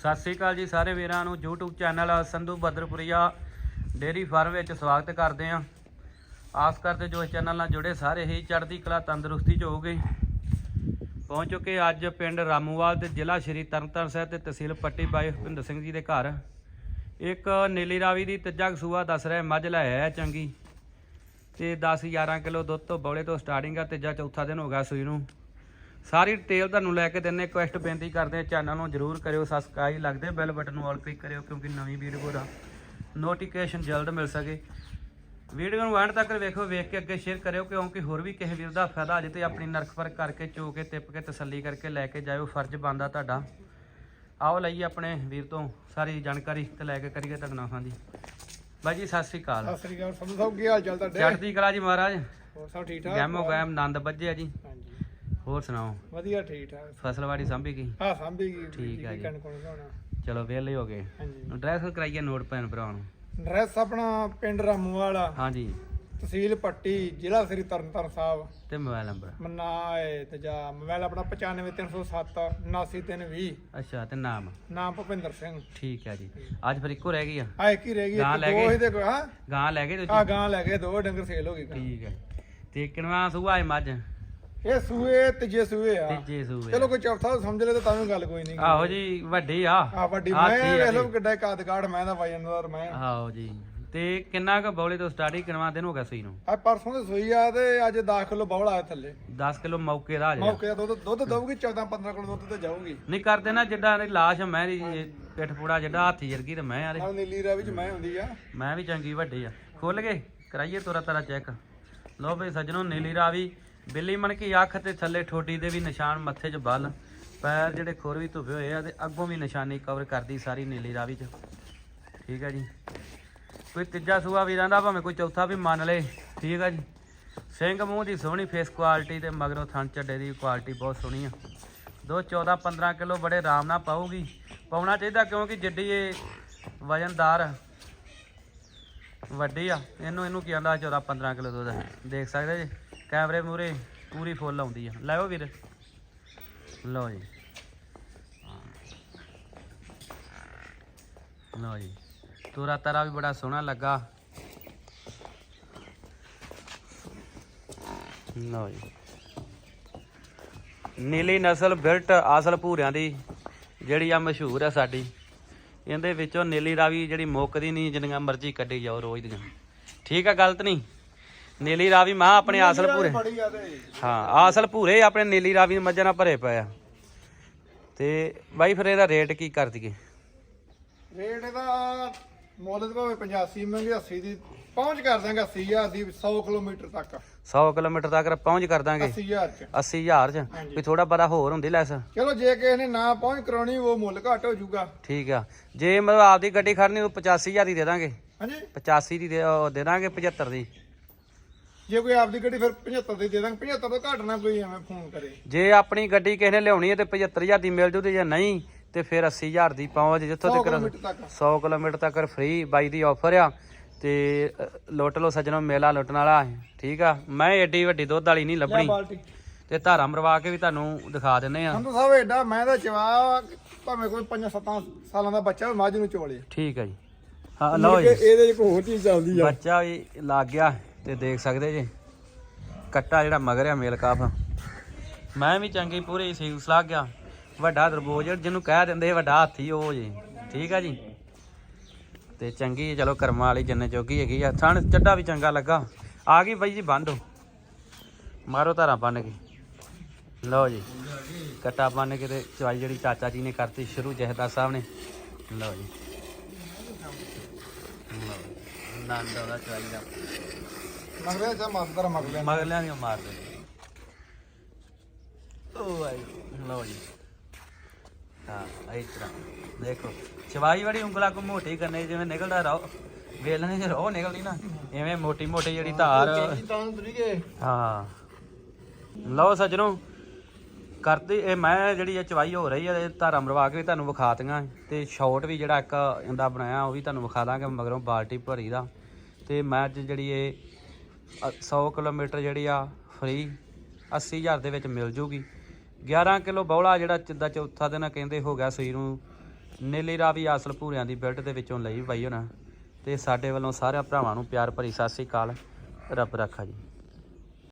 ਸਤਿ ਸ੍ਰੀ ਅਕਾਲ ਜੀ ਸਾਰੇ ਵੀਰਾਂ ਨੂੰ, YouTube channel Sandhu Badarpuria dairy farm ਵਿੱਚ ਸਵਾਗਤ ਕਰਦੇ ਆਂ ਆਸ ਕਰਦੇ ਜੋ ਇਸ ਚੈਨਲ ਨਾਲ ਜੁੜੇ ਸਾਰੇ ਹੀ ਚੜ੍ਹਦੀ ਕਲਾ ਤੰਦਰੁਸਤੀ ਚ ਹੋਗੇ ਪਹੁੰਚ ਚੁੱਕੇ ਅੱਜ ਪਿੰਡ ਰਾਮੂਵਾਲ ਦੇ ਜ਼ਿਲ੍ਹਾ ਸ਼੍ਰੀ ਤਰਨਤਾਰਨ ਸਾਹਿਬ ਤੇ ਤਹਿਸੀਲ ਪੱਟੀ ਬਾਈ ਭਿੰਦਰ ਸਿੰਘ ਜੀ ਦੇ ਘਰ। ਇੱਕ ਨੀਲੀ ਰਾਵੀ ਦੀ ਤੀਜਾ ਸੂਆ ਦੱਸ ਰਿਹਾ, ਮੱਝ ਲੈ ਆਇਆ ਚੰਗੀ। ਤੇ 10 11 ਕਿਲੋ ਦੁੱਧ ਤੋਂ ਬੌਲੇ ਤੋਂ ਸਟਾਰਟਿੰਗ ਆ, ਤੀਜਾ ਚੌਥਾ ਦਿਨ ਹੋ ਗਿਆ ਸੂਈ ਨੂੰ। ਸਾਰੀ ਡਿਟੇਲ ਤੁਹਾਨੂੰ ਲੈ ਕੇ ਦਿੰਨੇ ਰਿਕੁਐਸਟ ਬੇਨਤੀ ਕਰਦੇ ਆ ਚੈਨਲ ਨੂੰ ਜਰੂਰ ਕਰਿਓ ਸਬਸਕ੍ਰਾਈਬ ਲੱਗਦੇ ਬੈਲ ਬਟਨ ਨੂੰ ਆਲ ਕਲਿੱਕ ਕਰਿਓ ਕਿਉਂਕਿ ਨਵੀਂ ਵੀਡੀਓ ਦਾ ਨੋਟੀਫਿਕੇਸ਼ਨ ਜਲਦ ਮਿਲ ਸਕੇ। ਵੀਡੀਓ ਨੂੰ ਐਂਡ ਤੱਕ ਵੇਖੋ ਵੇਖ ਕੇ ਅੱਗੇ ਸ਼ੇਅਰ ਕਰਿਓ ਕਿਉਂਕਿ ਹੋਰ ਵੀ ਕਿਸੇ ਵੀਰ ਦਾ ਫਾਇਦਾ ਅਜੇ ਤੇ ਆਪਣੀ ਨਰਖ ਪਰਖ ਕਰਕੇ ਚੋ ਕੇ ਤਿੱਪ ਕੇ ਤਸੱਲੀ ਕਰਕੇ ਲੈ ਕੇ ਜਾਇਓ। ਫਰਜ਼ ਬਣਦਾ ਤੁਹਾਡਾ। ਆਓ ਲਈਏ ਆਪਣੇ ਵੀਰ ਤੋਂ ਸਾਰੀ ਜਾਣਕਾਰੀ ਤੇ ਲੈ ਕੇ ਕਰੀਏ ਤੁਹਾਡੇ ਨਾਲ ਹਾਂਜੀ ਬਾਈ ਜੀ ਸਤਿ ਸ੍ਰੀ ਅਕਾਲ। ਸਤਿ ਸ੍ਰੀ ਅਕਾਲ ਸੰਧੂ ਸਾਹਿਬ ਕੀ ਹਾਲ ਚਾਲ ਤੁਹਾਡੇ? ਚੜ੍ਹਦੀ ਕਲਾ ਜੀ ਮਹਾਰਾਜ। ਹੋਰ ਸਭ ਠੀਕ ਠਾਕ? ਗੈਮੋ ਗੈਮ ਆਨੰਦ ਵੱਜਿਆ ਜੀ। ਹਾਂਜੀ। ਹੋਰ ਸੁਣਾਓ? ਵਧੀਆ ਠੀਕ ਠਾਕ। ਫਸਲਵਾੜੀ ਸਾਂਭੀ ਗਈ? ਹਾਂ ਸਾਂਭੀ ਗਈ ਠੀਕ ਆ ਜੀ। ਕਣ ਕੋਣ ਹੋਣਾ ਚਲੋ ਵਿਹਲੇ ਹੋ ਗਏ। ਹਾਂਜੀ। ਡਰੈਸ ਕਰਾਈਏ ਨੋਟ ਭੈਣ ਭਰਾ ਨੂੰ। ਐਡਰੈਸ ਆਪਣਾ ਪਿੰਡ ਰਾਮੂਵਾਲਾ ਹਾਂਜੀ। ਤਹਿਸੀਲ ਪੱਟੀ ਜ਼ਿਲ੍ਹਾ ਸ੍ਰੀ ਤਰਨਤਾਰਨ ਸਾਹਿਬ। ਤੇ ਮੋਬਾਈਲ ਨੰਬਰ? ਮਨਾ ਹੈ ਤੇ ਜਾ ਮੋਬਾਈਲ ਆਪਣਾ 95307 79320 ਅੱਛਾ ਤੇ ਨਾਮ? ਨਾਮ ਭੁਪਿੰਦਰ ਸਿੰਘ। ਠੀਕ ਹੈ ਜੀ। ਅੱਜ ਫਿਰ ਇੱਕੋ ਰਹਿ ਗਈ ਆ? ਆ ਇੱਕ ਹੀ ਰਹਿ ਗਈ ਦੋ? ਹੀ ਦੇ ਹਾਂ? ਗਾਂ ਲੈ ਗਏ ਆ ਗਾਂ ਲੈ ਗਏ ਦੋ ਡੰਗਰ ਸੇਲ ਹੋ ਗਏ। ਠੀਕ ਹੈ ਤੇ ਕਿਨਵਾ ਸੂਆ ਹੈ ਮੱਝ? ਇਹ ਸੂਏ ਤੀਜੇ ਸੂਏ ਆ। ਤੀਜੇ ਸੂਏ ਚਲੋ ਕੋਈ ਚੌਥਾ ਸਮਝ ਲੈ ਤਾਂ ਤਾਂ ਵੀ ਗੱਲ ਕੋਈ ਨਹੀਂ ਆਹੋ ਜੀ ਵੱਡੀ ਆ। ਆ ਵੱਡੀ ਮੈਂ ਵੇਖ ਲਓ ਜੀ। ਕਿੱਡਾ ਕਾਦ ਕਾੜ ਮੈਂ ਦਾ ਵਜਨਦਾਰ ਮੈਂ। ਆਹੋ ਜੀ। ਤੇ ਕਿੰਨਾ ਕੁ ਬੌਲੇ ਤੋਂ ਸਟਾਰਟਿੰਗ ਕਿਨਵਾ ਦਿਨ ਹੋ ਗਿਆ ਸੂਈ ਨੂੰ? ਆ ਪਰਸੋਂ ਦੀ ਸੂਈ ਆ ਤੇ ਅੱਜ 10 ਕਿਲੋ ਬੌਲਾ ਆ ਥੱਲੇ। 10 ਕਿਲੋ ਮੌਕੇ ਦਾ ਆ ਜਾਏਗਾ ਮੌਕੇ ਦਾ ਦੁੱਧ ਦੁੱਧ ਦਊਗੀ 14 15 ਕਿਲੋ ਦੁੱਧ ਤੇ ਜਾਊਗੀ। ਨਹੀਂ ਕਰਦੇ ਨਾ ਜਿੱਦਾਂ ਦੀ ਲਾਸ਼ ਮੈਂ ਦੀ ਪਿੱਠ ਪੂੜਾ ਜਿੱਡਾ ਹਾਥੀ ਜਰਗੀ ਤੇ ਮੈਂ ਆਰੇ ਨਾਲ ਨੀਲੀ ਰਾਵੀ ਚ ਮੈਂ ਹੁੰਦੀ ਆ। ਮੈਂ ਵੀ ਚੰਗੀ ਵੱਡੀ ਆ। ਖੁੱਲ ਗਏ? ਕਰਾਈਏ ਤੋਰਾ ਤਾਰਾ ਚੈੱਕ। ਲਓ ਬਈ ਸੱਜਣੋ ਨੀਲੀ ਰਾਵੀ ਬਿੱਲੀ ਮਣ ਕੀ ਅੱਖ ਤੇ ਥੱਲੇ ਠੋਡੀ ਦੇ ਵੀ ਨਿਸ਼ਾਨ ਮੱਥੇ 'ਚ ਬੱਲ, ਪੈਰ ਜਿਹੜੇ ਖੁਰ ਵੀ ਧੁੱਪੇ ਹੋਏ ਆ ਤੇ ਅੱਗੋਂ ਵੀ ਨਿਸ਼ਾਨੀ ਕਵਰ ਕਰਦੀ ਸਾਰੀ ਨੀਲੀ ਰਾਵੀ 'ਚ। ਠੀਕ ਹੈ ਜੀ। ਕੋਈ ਤੀਜਾ ਸੂਆ ਵੀ ਰਹਿੰਦਾ, ਭਾਵੇਂ ਕੋਈ ਚੌਥਾ ਵੀ ਮੰਨ ਲਏ ਠੀਕ ਹੈ ਜੀ। ਸਿੰਘ ਮੂੰਹ ਦੀ ਸੋਹਣੀ ਫੇਸ ਕੁਆਲਿਟੀ ਤੇ ਮਗਰੋਂ ਥਣ ਚੱਡੇ ਦੀ ਕੁਆਲਿਟੀ ਬਹੁਤ ਸੋਹਣੀ ਆ। ਦੋ 14 15 ਕਿਲੋ ਬੜੇ ਆਰਾਮ ਨਾਲ ਪਾਊਗੀ। ਪਾਉਣਾ ਚਾਹੀਦਾ ਕਿਉਂਕਿ ਜਿੱਡੀ ਇਹ ਵਜਨਦਾਰ ਵੱਡੀ ਆ। ਇਹਨੂੰ ਇਹਨੂੰ ਕੀ ਆਂਦਾ 14 15 ਕਿਲੋ ਦੁੱਧ। ਦੇਖ ਸਕਦੇ ਜੀ? ਕੈਮਰੇ ਮੂਰੇ ਪੂਰੀ ਫੁੱਲ ਆਉਂਦੀ ਆ। ਲੈਓ ਵੀਰ। ਲਓ ਜੀ। ਲਓ ਜੀ। ਤੋਰਾ ਤਾਰਾ ਵੀ ਬੜਾ ਸੋਹਣਾ ਲੱਗਾ। ਲਓ ਜੀ। ਨੀਲੀ ਨਸਲ ਬਿਲਟ ਅਸਲ ਭੂਰਿਆਂ ਦੀ ਜਿਹੜੀ ਆ ਮਸ਼ਹੂਰ ਆ ਸਾਡੀ। ਇਹਦੇ ਵਿੱਚੋਂ ਨੀਲੀ ਰਾਵੀ ਜਿਹੜੀ ਮੁੱਕਦੀ ਨਹੀਂ, ਜਿੰਨੀਆਂ ਮਰਜ਼ੀ ਕੱਢੀ ਜਾਓ ਰੋਜ਼ ਦੀਆਂ। ਠੀਕ ਆ, ਗਲਤ ਨਹੀਂ। ਨੀਲੀ ਰਾਵੀ ਮਾਂ ਆਪਣੇ ਅਸਲ ਭੂਰੇ। ਬੜੀ ਆ ਤੇ। ਹਾਂ ਅਸਲ ਭੂਰੇ ਆਪਣੇ ਨੀਲੀ ਰਾਵੀ ਦੇ ਮੱਝਾਂ ਨਾਲ ਭਰੇ ਪਏ ਆ। ਤੇ ਬਾਈ ਫਿਰ ਇਹਦਾ ਰੇਟ ਕੀ ਕਰ ਦਈਏ? ਰੇਟ ਇਹਦਾ ਮੁੱਲ ਤਾਂ ਭਾਵੇਂ 85 ਮਹਿੰਗੇ 80 ਦੀ ਪਹੁੰਚ ਕਰ ਦਾਂਗੇ 80000 ਦੀ 100 ਕਿਲੋਮੀਟਰ ਤੱਕ। 100 ਕਿਲੋਮੀਟਰ ਤੱਕ ਪਹੁੰਚ ਕਰ ਦਾਂਗੇ। 80000 ਚ। 80000 ਚ। ਵੀ ਥੋੜਾ ਬੜਾ ਹੋਰ ਹੁੰਦੀ ਲੈਸ। ਚਲੋ ਜੇ ਕਿਸੇ ਨੇ ਨਾ ਪਹੁੰਚ ਕਰਾਉਣੀ ਉਹ ਮੁੱਲ ਘੱਟ ਹੋ ਜਾਊਗਾ। ਠੀਕ ਆ। ਜੇ ਮਤਲਬ ਆਪਦੀ ਗੱਡੀ ਖੜਨੀ ਉਹ 85000 ਦੀ ਦੇ ਦਾਂਗੇ। ਹਾਂਜੀ। 85 ਦੀ ਦੇ ਦਾਂਗੇ 75 ਦੀ। ਜੇ ਕੋਈ ਆਪਦੀ ਗੱਡੀ ਫਿਰ 75 ਦੀ ਦੇ ਦਾਂਗੇ 75 ਤੋਂ ਘੱਟ ਨਾ ਕੋਈ ਐਵੇਂ ਫੋਨ ਕਰੇ। ਜੇ ਆਪਣੀ ਗੱਡੀ ਕਿਸੇ ਨੇ ਲਿਆਉਣੀ ਹੈ ਤੇ 75000 ਦੀ ਮਿਲ ਜੂ ਤੇ ਜੇ ਨਹੀਂ ਤੇ ਫਿਰ 80000 ਦੀ ਪਹੁੰਚ ਜਿੱਥੋਂ 100 ਤੱਕ ਕਿਲੋਮੀਟਰ ਤੱਕ। 100 ਕਿਲੋਮੀਟਰ ਤੱਕ ਫ੍ਰੀ ਬਾਈ ਦੀ ਆਫਰ ਆ ਤੇ ਅ, ਲੁੱਟ ਲੋ ਸੱਜਣੋ ਮੇਲਾ ਲੁੱਟਣ ਵਾਲਾ ਹੈ ਠੀਕ ਆ? ਮੈਂ ਏਡੀ ਵੱਡੀ ਦੁੱਧ ਵਾਲੀ ਨਹੀਂ ਲੈ ਲੱਭਣੀ। ਬਾਲਟੀ। ਤੇ ਧਾਰਾ ਮਰਵਾ ਕੇ ਵੀ ਤੁਹਾਨੂੰ ਦਿਖਾ ਦਿੰਨੇ ਆ। ਸੰਧੂ ਸਾਹਿਬ ਐਡਾ ਮੈਂ ਤਾਂ ਚਵਾ ਭਾਵੇਂ ਕੋਈ 5-7 ਸਾਲਾਂ ਦਾ ਬੱਚਾ ਹੋਵੇ, ਮੱਝ ਨੂੰ ਚੋਲੇ। ਠੀਕ ਆ ਜੀ। ਹਾਂ ਲਓ ਜੀ। ਇਹਦੇ ਚ ਕੋਈ ਹੋਰ ਚੀਜ਼ ਚੱਲਦੀ ਬੱਚਾ ਵੀ ਲੱਗ ਗਿਆ। ਤੇ ਦੇਖ ਸਕਦੇ ਜੀ। ਕੱਟਾ ਜਿਹੜਾ ਮਗਰਿਆ ਮੇਲ ਕਾਫ। ਮੈਂ ਵੀ ਚੰਗੀ ਪੂਰੀ ਸਹੀ ਸਲਾਹ ਗਿਆ ਵੱਡਾ ਦਰਬੋਜ ਜਿਹਨੂੰ ਕਹਿ ਦਿੰਦੇ ਵੱਡਾ ਹਾਥੀ ਉਹ ਜੀ। ਠੀਕ ਆ ਜੀ? ਤੇ ਚੰਗੀ ਚਲੋ ਕਰਮਾਂ ਵਾਲੀ ਜੰਨੇ ਜੋਗੀ ਹੈਗੀ ਆ। ਥਣ ਚੱਡਾ ਵੀ ਚੰਗਾ ਲੱਗਾ। ਆ ਗਈ ਬਾਈ ਜੀ, ਬੰਦ ਮਾਰੋ ਧਾਰਾਂ ਬੰਨ ਕੇ। ਲਓ ਜੀ। ਕੱਟਾ ਬੰਨ ਕੇ ਤੇ ਚਵਾਈ ਜਿਹੜੀ ਚਾਚਾ ਜੀ ਨੇ ਕਰਤੀ ਸ਼ੁਰੂ ਜਹਦਾ ਸਾਹਿਬ ਨੇ। ਲਓ ਜੀ। ਨੰਦ ਉਹਦਾ ਚਵਾਈ ਦਾ। ਮਗਰੇ ਚ ਮਸਦਰ ਮਗਲੇ ਮਗਲਿਆਂ ਦੀ ਮਾਰ ਦੇ ਉਹ ਆਈ ਲਓ ਜੀ। ਹਾਂ ਇਸ ਤਰ੍ਹਾਂ। ਦੇਖੋ ਚਵਾਈ ਵਾਲੀ ਉਂਗਲਾਂ ਕੋ ਮੋਟੀ ਕਰਨੇ ਜਿਵੇਂ ਨਿਕਲਦਾ ਰੋ ਵੇਲਣੇ ਚ ਰੋ ਨਿਕਲਦੀ ਨਾ ਐਵੇਂ ਮੋਟੀ ਮੋਟੀ ਜਿਹੜੀ ਧਾਰ। ਤਾਂ ਤਰੀਕੇ ਹਾਂ। ਲਓ ਸੱਜਣੋ ਕਰਦੀ ਇਹ ਮੈਂ ਜਿਹੜੀ ਇਹ ਚਵਾਈ ਹੋ ਰਹੀ ਹੈ ਇਹ ਧਾਰਾ ਮਰਵਾ ਕੇ ਵੀ ਤੁਹਾਨੂੰ ਵਿਖਾ ਦਿਆਂ ਤੇ ਸ਼ਾਰਟ ਵੀ ਜਿਹੜਾ ਇੱਕ ਇਹਦਾ ਬਣਾਇਆ ਉਹ ਵੀ ਤੁਹਾਨੂੰ ਵਿਖਾ ਦਾਂਗੇ ਮਗਰੋਂ ਬਾਲਟੀ ਭਰੀ ਦਾ। ਤੇ ਮੈਂ ਅੱਜ ਜਿਹੜੀ ਇਹ 100 ਕਿਲੋਮੀਟਰ ਜਿਹੜੀ ਆ ਫ੍ਰੀ 80000 ਦੇ ਵਿੱਚ ਮਿਲ ਜੂਗੀ। 11 ਕਿਲੋ ਬੌਲਾ ਜਿਹੜਾ ਜਿੱਦਾਂ ਚੌਥਾ ਦਿਨ ਕਹਿੰਦੇ ਹੋ ਗਿਆ ਸੂਈ ਨੂੰ, ਨੀਲੀ ਰਾਵੀ ਆਸਲ ਭੂਰਿਆਂ ਦੀ ਬਿਲਟ ਦੇ ਵਿੱਚੋਂ ਲਈ ਬਾਈ ਹੋਣਾ। ਤੇ ਸਾਡੇ ਵੱਲੋਂ ਸਾਰਿਆਂ ਭਰਾਵਾਂ ਨੂੰ ਪਿਆਰ ਭਰੀ ਸਤਿ ਸ੍ਰੀ ਅਕਾਲ। ਰੱਬ ਰੱਖਾ ਜੀ।